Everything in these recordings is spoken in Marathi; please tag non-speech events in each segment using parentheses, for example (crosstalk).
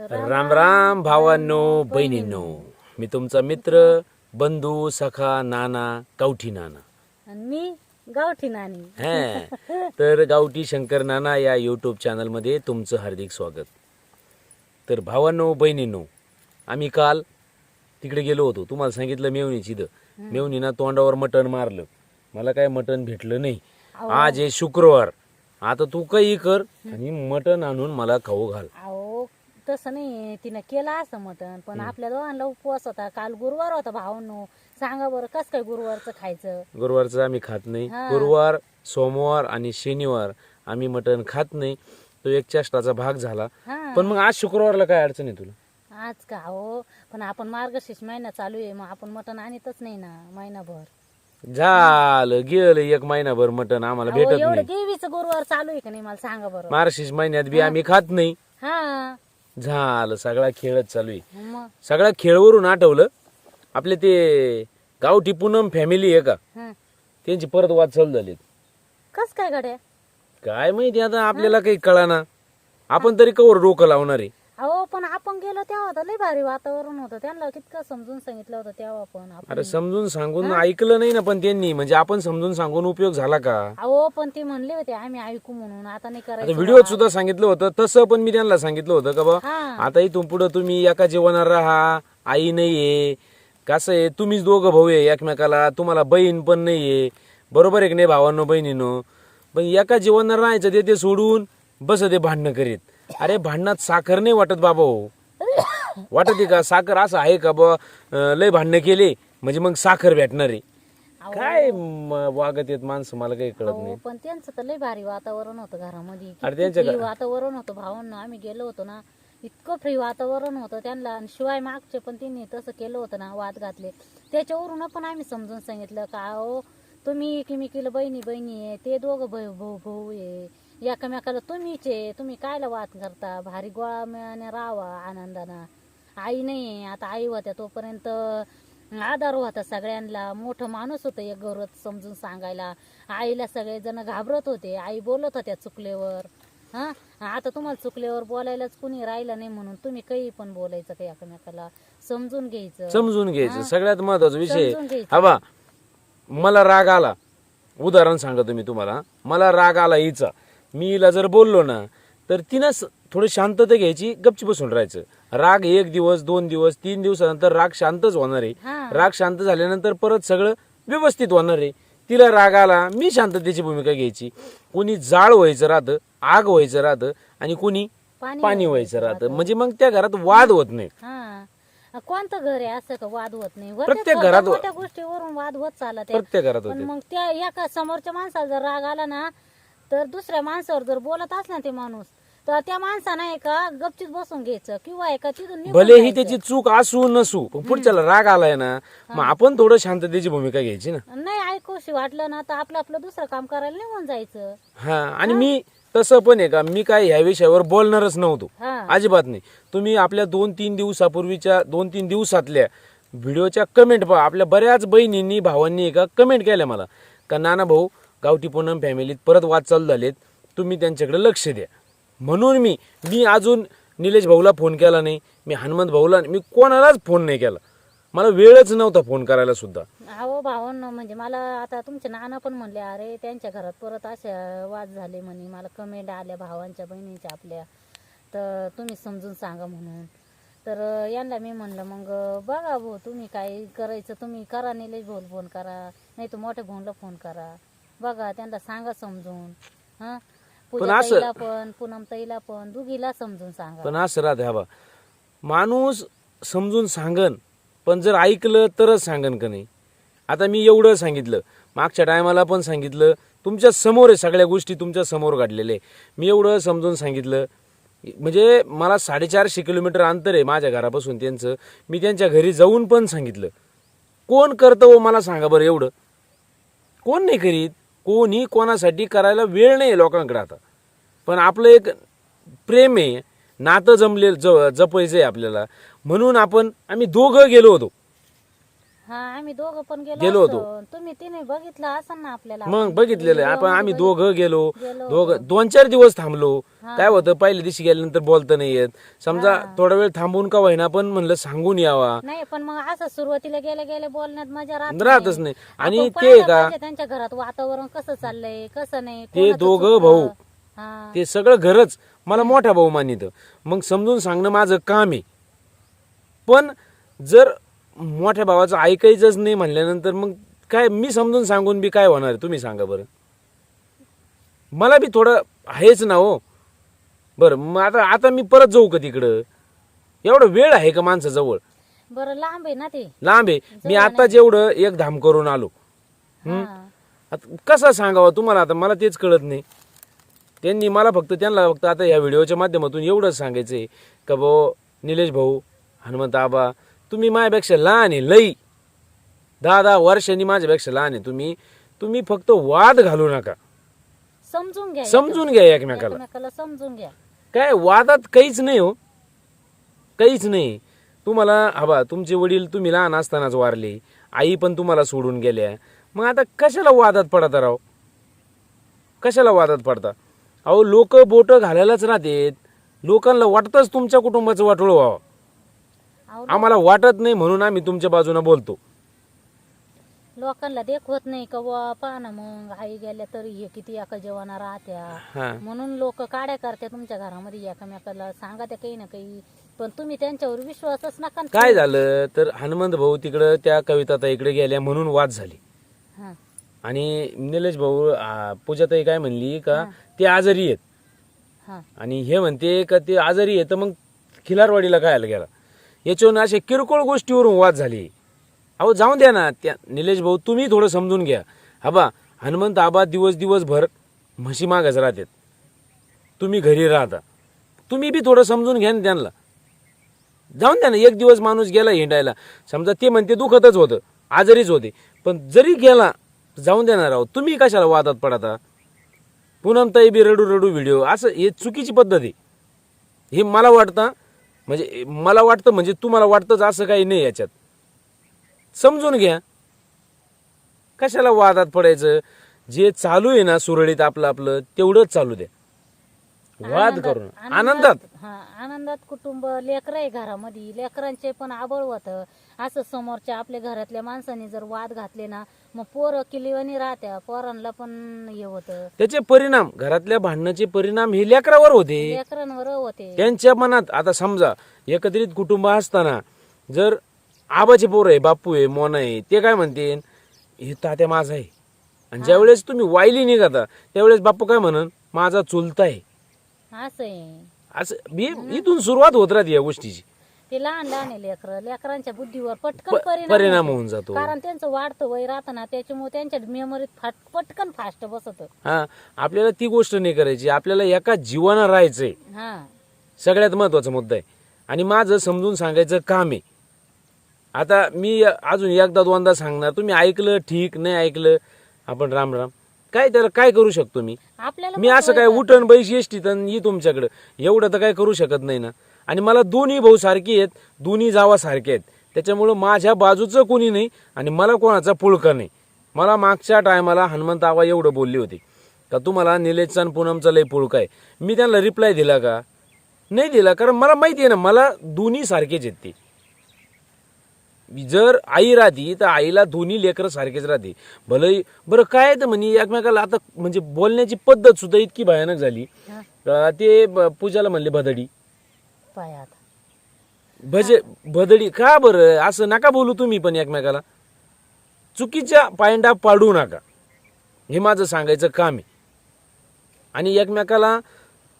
राम राम भावांनो बहिणींनो. मी तुमचा मित्र बंधू सखा नाना गावठी नाना. आणि मी गावठी नानी. हा. (laughs) तर गावठी शंकर नाना या यूट्यूब चॅनलमध्ये तुमचं हार्दिक स्वागत. तर भावांनो बहिणींनो आम्ही काल तिकडे गेलो होतो. तुम्हाला सांगितलं मेवणीची इथं. मेवणीनं तोंडावर मटण मारलं. मला काय मटण भेटलं नाही. आज आहे शुक्रवार. आता तू काही कर आणि मटण आणून मला खाऊ घाल. तसं नाही तिनं केलं असं मटण पण आपल्या दोघांना उपवास होता. काल गुरुवार होता भावांनो सांगा बरं कस काय गुरुवारचं खायचं? गुरुवारचं आम्ही खात नाही. हा. गुरुवार सोमवार आणि शनिवार आम्ही मटण खात नाही. तो एक चेष्टाचा भाग झाला. हा. पण मग आज शुक्रवारला काय अडचण आहे तुला? आज का हो? पण आपण मार्गशीर्ष महिना चालू आहे. मग आपण मटण आणतच नाही ना महिनाभर. झालं गेलं एक महिनाभर मटण. आम्हाला अहो, भेटत एवढं नाही. देवीचं गुरुवार चालू आहे का नाही? मला सांगा बरं. मार्गशीर्ष महिन्यात बी आम्ही खात नाही. हा. झालं सगळा खेळच चालू आहे. मग? सगळ्या खेळवरून आठवलं. आपले ते गावठी पूनम फॅमिली आहे का? हं. त्यांची परत वाद चालू झाली. कस काय गड्या? काय माहिती आता आपल्याला काही कळाना. आपण तरी कवर डोकं लावणार आहे. अहो पण आपण गेलो तेव्हा तर लय भारी वातावरण होतं. त्यांना कितकं समजून सांगितलं होतं तेव्हा पण आपण. अरे समजून सांगून ऐकलं नाही ना पण त्यांनी. म्हणजे आपण समजून सांगून उपयोग झाला का? अहो पण ते म्हणले होते आम्ही ऐकू म्हणून. आता नाही आता करायचं व्हिडिओत सुद्धा सांगितलं होतं. तसं पण मी त्यांना सांगितलं होतं का बा? हा. आता इथून पुढे तुम्ही एका जीवनात राहा आई नाहीये. कसं आहे? तुम्हीच दोघं भाऊ आहे एकमेकाला. तुम्हाला बहीण पण नाहीये. बरोबर आहे की नाही भावांनो बहिणीनो? पण एका जीवनात राहायचं ते ते सोडून बस ते भांडणं करीत. अरे भांडणात साखर नाही वाटत बाबा हो. वाटत का? साखर असं आहे का बा? लय भांडणं केले म्हणजे मग साखर भेटणार आहे. अहो, काय म- वागत येत माणसं? मला काही कळत अहो, नाही. पण त्यांचं तर लय भारी वातावरण होतं घरामध्ये. अरे किती त्यांच्या free घ- वातावरण होतं भावांना. आम्ही गेलो होतो ना इतकं फ्री वातावरण होतं. त्यांना आणि शिवाय मागचे पण त्यांनी तसं केलं होतं ना वाद घातले. त्याच्यावरून पण आम्ही समजून सांगितलं का अहो तुम्ही एकमेकीला बहिणी बहिणी आहे ते दोघं भाऊ भाऊ भाऊ आहे. एकमेकाला तुम्हीच आहे तुम्ही कायला वाद करता? भारी गोळा मिळाने राहावा आनंदानं. आई नाही आता आई होत्या तोपर्यंत आधार होता सगळ्यांना. मोठं माणूस होतं एक गौरव समजून सांगायला. आईला सगळे जण घाबरत होते. आई बोलत होत्या चुकल्यावर. हा? आता तुम्हाला चुकल्यावर बोलायलाच कुणी राहिलं नाही म्हणून. तुम्ही काही पण बोलायचं काही एकमेकाला? समजून घ्यायचं. समजून घ्यायचं. सगळ्यात महत्त्वाचा विषय समजून घ्यायचं. हा बा मला राग आला. उदाहरण सांगतो मी तुम्हाला. मला राग आला हिचा. मी हिला जर बोललो ना तर तिनं थोडी शांतता घ्यायची गपची बसून राहायचं. राग एक दिवस दोन दिवस तीन दिवसानंतर राग शांतच होणार आहे. राग शांत झाल्यानंतर परत सगळं व्यवस्थित होणार आहे. तिला राग आला मी शांततेची भूमिका घ्यायची. कोणी जाळ व्हायचं राहतं आग व्हायचं राहतं आणि कोणी पाणी व्हायचं राहतं. म्हणजे मग त्या घरात वाद होत नाही. हा. कोणतं घर आहे असं का वाद होत नाही? प्रत्येक घरात- मोठ्या गोष्टीवरून वाद होत चालत प्रत्येक घरात मग त्या एका समोरच्या माणसाला जर राग आला ना तर दुसऱ्या माणसावर जर बोलत असला ते माणूस तर त्या माणसानं आहे का गपचीत बसून घ्यायचं किंवा एका तिथून निघून भले ही जायचं. त्याची चूक असू नसू पण पुढच्याला राग आलाय ना मग आपण थोडं शांततेची भूमिका घ्यायची ना. नाही ऐकूशी वाटलं ना तर आपलं आपलं दुसरं काम करायला निघून जायचं. हा आणि मी तसं पण आहे का मी काय ह्या विषयावर बोलणारच नव्हतो. हा. अजिबात नाही. तुम्ही आपल्या दोन तीन दिवसापूर्वीच्या दोन तीन दिवसातल्या व्हिडिओच्या कमेंट पहा. आपल्या बऱ्याच बहिणींनी भावांनी एका कमेंट केल्या मला. का नाना भाऊ गावठी पूनम फॅमिलीत परत वाद चालू झालेत. तुम्ही त्यांच्याकडे लक्ष द्या. म्हणून मी मी अजून निलेश भाऊला फोन केला नाही. मी हनुमंत भाऊला मी कोणालाच फोन नाही केला. मला वेळच नव्हता फोन करायला सुद्धा. अहो भावांना म्हणजे मला आता तुमचे नाना पण म्हणले अरे त्यांच्या घरात परत अशा वाद झाले म्हणे. मला कमेंट आल्या भावांच्या बहिणींच्या आपल्या. तर तुम्ही समजून सांगा म्हणून. तर यांना मी म्हणलं मग बघा भाऊ तुम्ही काय करायचं? तुम्ही करा निलेश भाऊ फोन करा. नाही तर मोठ्या भाऊला फोन करा. बघा त्यांना सांगा समजून. हा? पूजा असं- ताईला पण पूनम ताईला पण दुघीला समजून सांगा. पण असं राहते हा बा माणूस समजून सांगन पण जर ऐकलं तरच सांगन का नाही? आता मी एवढं सांगितलं मागच्या टायमाला पण सांगितलं तुमच्यासमोर आहे सगळ्या गोष्टी तुमच्यासमोर आहे. मी एवढं समजून सांगितलं म्हणजे मला साडेचारशे किलोमीटर अंतर आहे माझ्या घरापासून त्यांचं. मी त्यांच्या घरी जाऊन पण सांगितलं. कोण करतं हो मला सांगा बरं एवढं? कोण नाही करीत? कोणी कोणासाठी करायला वेळ नाही लोकांकडे आता. पण आपलं एक प्रेम आहे नातं जमले ज जपायचं आहे आपल्याला. म्हणून आपण आम्ही दोघं गेलो होतो. हा आम्ही दोघं पण गेलो गेलो होतो. तुम्ही तिने बघितलं असं ना आपल्याला? मग. बघितलेलं आहे. आपण आम्ही दोघं गेलो. गेलो दोघं दोन चार दिवस थांबलो. काय होतं पहिल्या दिवशी गेल्यानंतर बोलता नाही येत. समजा थोडा वेळ थांबून का होईना पण म्हणलं सांगून यावा. नाही पण मग असं सुरुवातीला गेल्या गेल्या बोलण्यात मजा राहत राहतच नाही. आणि आपण ते पाहिलं का? पाहिजे त्यांच्या घरात वातावरण कसं चाललंय कसं नाही ते कोणाचं दोघं चुकतं. भाऊ. हा. ते सगळं घरच. मला मोठा भाऊ मानित. मग समजून सांगणं माझं काम आहे. पण जर मोठ्या भावाचं ऐकायचंच नाही म्हणल्यानंतर मग काय मी समजून सांगून बी काय होणार? तुम्ही सांगा बरं. मला बी थोडं आहेच ना हो. बरं मग आता आता मी परत जाऊ का तिकडं? एवढं वेळ आहे का माणसाजवळ? बरं लांब आहे ना ते. लांब आहे. मी आताच एवढं एक धाम करून आलो. हा? आता कसं सांगावं तुम्हाला आता? मला तेच कळत नाही. त्यांनी मला फक्त त्यांना फक्त आता या व्हिडिओच्या माध्यमातून एवढंच सांगायचं आहे का भाऊ निलेश भाऊ हनुमंत आबा तुम्ही माझ्यापेक्षा लहान आहे लई. दहा दहा वर्षांनी माझ्यापेक्षा लहान आहे तुम्ही. तुम्ही फक्त वाद घालू नका. समजून घ्या समजून घ्या एकमेकाला. एकमेकाला समजून घ्या. काय वादात काहीच नाही हो. काहीच नाही. तुम्हाला हवा तुमचे वडील तुम्ही लहान असतानाच वारले. आई पण तुम्हाला सोडून गेल्या. मग आता कशाला वादात पडता राव? कशाला वादात पडता? अहो लोक बोट घालायलाच राहतेत. लोकांना वाटतंच तुमच्या कुटुंबाचं वाटोळ व्हावं. आम्हाला वाटत नाही म्हणून आम्ही तुमच्या बाजूने बोलतो. लोकांना देखवत नाही का बुवा पहा ना मग आई गेल्या तरी हे किती एका जेवणा राहत्या. म्हणून लोक काड्या करत्या तुमच्या घरामध्ये एकमेकाला सांगा त्या काही ना काही. पण तुम्ही त्यांच्यावर विश्वासच नका ना काय झालं तर हनुमंत भाऊ तिकडं त्या कविता इकडे गेल्या म्हणून वाद झाली. हा. आणि निलेश भाऊ आ, पूजाताई काय म्हणली का ते आजारी आहेत. हा. आणि हे म्हणते का ते आजारी आहे तर मग खिलारवाडीला काय गेला. याच्यावरून अशा किरकोळ गोष्टीवरून वाद झाली. अहो जाऊन द्या ना त्या निलेश भाऊ तुम्ही थोडं समजून घ्या. हा हनुमंत आबा दिवस दिवसभर म्हशी मागच राहतात. तुम्ही घरी राहता. तुम्ही बी थोडं समजून घ्या ना त्यांना. जाऊन द्या ना एक दिवस माणूस गेला हिंडायला. समजा ते म्हणते दुखतच होतं आजारीच होते. पण जरी गेला जाऊन देणार आहोत तुम्ही कशाला वादात पडता? पुनमताई बी रडू रडू व्हिडिओ असं हे चुकीची पद्धत आहे. हे मला वाटतं म्हणजे मला वाटतं म्हणजे तुम्हाला वाटतंच असं काही नाही याच्यात. समजून घ्या. कशाला वादात पडायचं? जे चालू आहे ना सुरळीत आपलं आपलं तेवढंच चालू द्या. वाद आनंदात- करून आनंदात. हा आनंदात कुटुंब लेकर आहे घरामध्ये. लेकरांचे पण आबळ होत. असं समोरच्या आपल्या घरातल्या माणसांनी जर वाद घातले ना मग पोरं किलीवानी राहत्या. पोरांना पण हे होतं. त्याचे परिणाम घरातल्या भांडणाचे परिणाम हे लेकरावर होते. लेकरांवर होते. त्यांच्या मनात आता समजा एकत्रित कुटुंब असताना जर आबाचे पोर आहे बापू आहे मोना आहे ते काय म्हणते हे तात्या माझा आहे. आणि ज्यावेळेस तुम्ही वायली निघाता त्यावेळेस बापू काय म्हणन? माझा चुलता आहे. असं आहे. असं मी- इथून सुरुवात होत राहते या गोष्टीची. ते लहान लहान आहे लेकर. लेकरांच्या बुद्धीवर पटकन परिणाम. होऊन जातो. कारण त्यांचं वाढतं वय राहतं ना त्याच्यामुळे त्यांच्या मेमरीत फाट पटकन फास्ट बसत. हा आपल्याला ती गोष्ट नाही करायची. आपल्याला एका जीवानं राहायचंय. हा. सगळ्यात महत्त्वाचा मुद्दा आहे. आणि माझं समजून सांगायचं काम आहे. आता मी अजून एकदा दोनदा सांगणार. तुम्ही ऐकलं ठीक नाही ऐकलं आपण राम राम. काय त्याला काय करू शकतो मी? आपल्याला मी असं काय उठण बैस येष्टीत आणि ये तुमच्याकडं. एवढं तर काय करू शकत नाही ना. आणि मला दोन्ही भाऊ सारखे आहेत दोन्ही जावा सारखे आहेत. त्याच्यामुळं माझ्या बाजूचं कोणी नाही आणि मला कोणाचा पुळका नाही. मला मागच्या टायमाला हनुमंत आवा एवढं बोलली होती का तुम्हाला निलेशचा आणि पूनमचा लय पुळका आहे. मी त्यांना रिप्लाय दिला का? नाही दिला कारण मला माहिती आहे ना मला दोन्ही सारखेच आहेत ते. जर आई राहती तर आईला दोन्ही लेकरं सारखेच राहते. भले बरं काय तर म्हणे एकमेकाला आता म्हणजे बोलण्याची पद्धत सुद्धा इतकी भयानक झाली. ते पूजाला म्हणले भदडी. पायात भजे भदडी का बरं? असं नका बोलू तुम्ही पण एकमेकाला. चुकीच्या पायंडा पाडू नका. हे माझं सांगायचं काम आहे. आणि एकमेकाला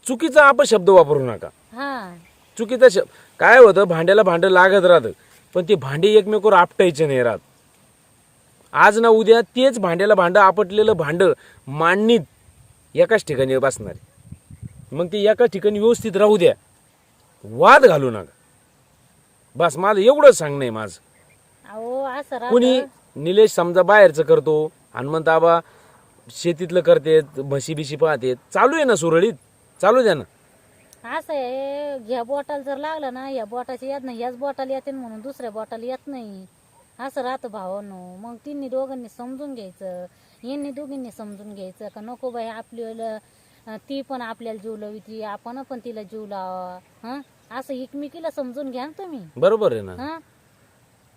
चुकीचा अपशब्द वापरू नका. हा. चुकीचा शब्द काय होतं भांड्याला भांडं लागत राहतं पण ते भांडे एकमेकावर आपटायचे नाही राहत. आज ना उद्या तेच भांड्याला भांडं आपटलेलं भांडं मांडणीत एकाच ठिकाणी बसणार. मग ते एकाच ठिकाणी व्यवस्थित राहू द्या. वाद घालू नका. बस मला एवढंच सांगणं आहे माझं. अहो असं राहतं. कुणी निलेश समजा बाहेरचं करतो हनुमंत आबा शेतीतलं करतेत म्हशी बिशी पाहतेत चालू आहे ना सुरळीत? चालू द्या ना. असं आहे ह्या बॉटल जर लागलं ना या बॉटाची येत नाही ह्याच बॉटल येते म्हणून दुसऱ्या बॉटल येत नाही. असं राहतं भावानो. मग तिन्ही दोघांनी समजून घ्यायचं. यांनी दोघींनी समजून घ्यायचं का नको बाई आपल्याला अं, ती पण आपल्याला जीव लावती आपण पण तिला जीव लावा हं? असं एकमेकीला समजून घ्या ना तुम्ही. बरोबर आहे ना. हं?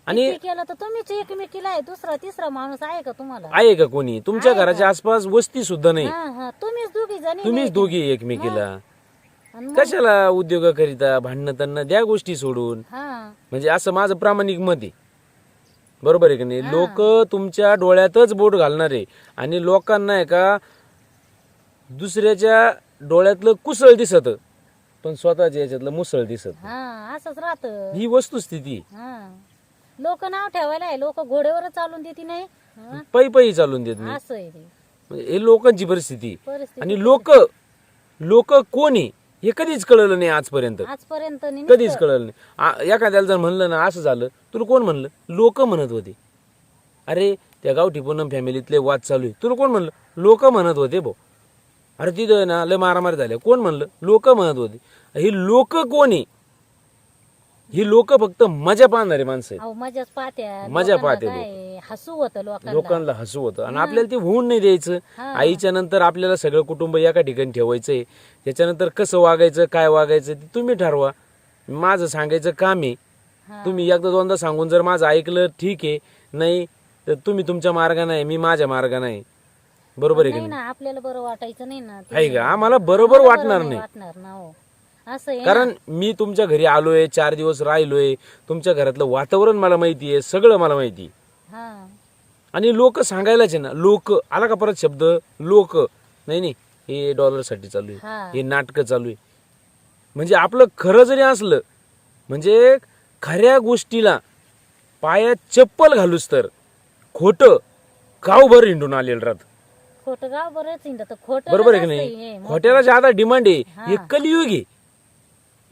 आणि केलं तर तुम्हीच एकमेकीला आहे दुसरा तिसरा माणूस आहे का तुम्हाला? आहे का कोणी? तुमच्या आहे का? घराच्या आसपास वस्ती सुद्धा नाही. हा हा. तुम्हीच दोघी जणी तुम्हीच दोघी एकमेकीला. आणि मग- कशाला उद्योग करिता भांडणं त्यांना द्या गोष्टी सोडून. हा. म्हणजे असं माझं प्रामाणिक मत आहे. बरोबर आहे की नाही? लोक तुमच्या डोळ्यातच बोट घालणार आहे. आणि लोकांना आहे का दुसऱ्याच्या डोळ्यातलं कुसळ दिसत. पण स्वतःच्या याच्यातलं मुसळ दिसत हा असंच राहत. ही वस्तुस्थिती. हा. लोक नाव ठेवायला आहे लोक घोड्यावर चालून देते नाही. हं? पै पै चालून देत नाही. असं आहे ते. म्हणजे हे लोकांची परिस्थिती. परिस्थिती आणि लोक लोक कोण हे कधीच कळलं नाही आजपर्यंत. आजपर्यंत कधीच कळलं नाही. आ- एखाद्याला जर म्हणलं ना असं झालं तुला कोण म्हणलं? लोक म्हणत होते. अरे त्या गावठी पूनम फॅमिलीतले वाद चालू आहे. तुला कोण म्हणलं? लोक म्हणत होते भाऊ अरे तिथं ना लय मारामार झाले. कोण म्हणलं? लोक म्हणत होते. ही लोक कोण आहे? ही लोक फक्त मजा पाहणारे माणसं आहेत. अहो मजाच पाहत्या मजा लोकांना पाहते काय हसू होतं लोकांना. लोकांना हसू होतं. आणि आपल्याला ते होऊन नाही द्यायचं. आईच्या नंतर आपल्याला सगळं कुटुंब एका ठिकाणी ठेवायचंय. त्याच्यानंतर कसं वागायचं काय वागायचं ते तुम्ही ठरवा. माझं सांगायचं काम आहे. हा. तुम्ही एकदा दोनदा सांगून जर माझं ऐकलं ठीक आहे. नाही तर तुम्ही तुमच्या मार्गाने आहे मी माझ्या मार्गाने आहे. बरोबर आहे की नाही नाही? ना आपल्याला बरं वाटायचं नाही ना. ते. आहे का आम्हाला बरोबर वाटणार नाही. वाटणार ना हो. असं आहे. कारण मी तुमच्या घरी आलोय चार दिवस राहिलोय तुमच्या घरातलं वातावरण मला माहिती आहे सगळं मला माहिती आहे. हा. आणि लोक सांगायलाच आहे ना लोक आला का परत शब्द? लोक. नाही नाही हे डॉलरसाठी चालू आहे हा. हे नाटकं चालू आहे. म्हणजे आपलं खरं जरी असलं म्हणजे खऱ्या गोष्टीला पायात चप्पल घालूस तर खोट गावभर हिंडून आलेलं राहत. खोटं गाव बरंच हिंडत खोटं बरोबर आहे की नाही? खोट्याला ज्यादा डिमांड आहे हा. कलियुग आहे.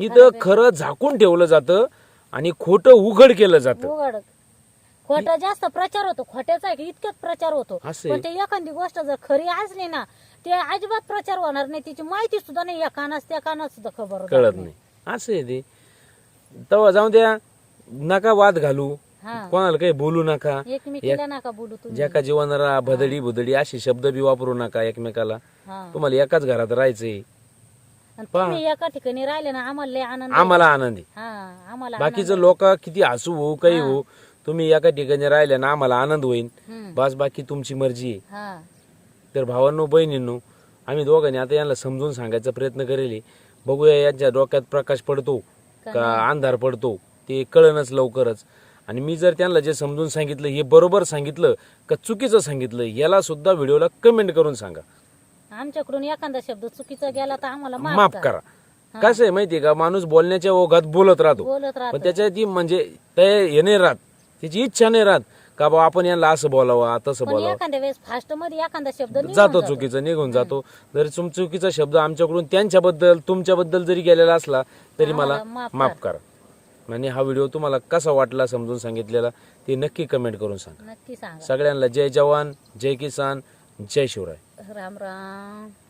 इथं खरं झाकून ठेवलं जातं आणि खोटं उघड केलं जातं. उघड. खोटा जास्त प्रचार होतो खोट्याचा आहे की इतकंच प्रचार होतो. असं आहे. पण ते एखादी गोष्ट जर खरी असली ना ते अजिबात प्रचार होणार नाही तिची माहिती सुद्धा नाही या कानास त्या कानास सुद्धा खबर कळत नाही. असं आहे ते. तेव्हा जाऊ द्या नका वाद घालू. हा. कोणाला काही बोलू नका. एकमेकीला नका बोलू तुम्ही. ज्या का जीवनाला भदडी भुदडी असे शब्द बी वापरू नका एकमेकाला. हा. तुम्हाला एकाच घरात राहायचंय. आणि तुम्ही एका ठिकाणी राहिले ना आम्हाला लय आनंद आहे. आम्हाला आनंदी हा आम्हाला बाकीचं लोक किती हसू हो काही हो. तुम्ही एका ठिकाणी राहिले ना आम्हाला आनंद होईल हम्म. बस बाकी तुमची मर्जी आहे. हा. तर भावांनो बहिणींनो आम्ही दोघांनी आता यांना समजून सांगायचा प्रयत्न करेल. बघूया यांच्या डोक्यात प्रकाश पडतो का अंधार पडतो ते कळणच लवकरच. आणि मी जर त्यांना जे समजून सांगितलं हे बरोबर सांगितलं का चुकीचं सांगितलं याला सुद्धा व्हिडिओला कमेंट करून सांगा. आमच्याकडून एखादा शब्द चुकीचा गेला तर आम्हाला माफ करा. कसं आहे माहितीये का? माणूस बोलण्याच्या ओघात बोलत राहतो. बोलत पण राहत त्याच्या ती म्हणजे ते हे नाही राहत. त्याची इच्छा नाही राहत. का बा आपण यांना असं बोलावं तसं पण बोलावं. एखाद्या वेळेस फास्टमध्ये एखादा शब्द निघून जातो चुकीचं निघून जातो. जर तुम चुकीचा शब्द आमच्याकडून त्यांच्याबद्दल तुमच्याबद्दल जरी गेलेला असला तरी मला आम्हाला माफ माफ करा. आणि हा व्हिडिओ तुम्हाला कसा वाटला समजून सांगितलेला ते नक्की कमेंट करून सांगा. नक्की सांगा. सगळ्यांना जय जवान जय किसान जय शिवराय. राम राम.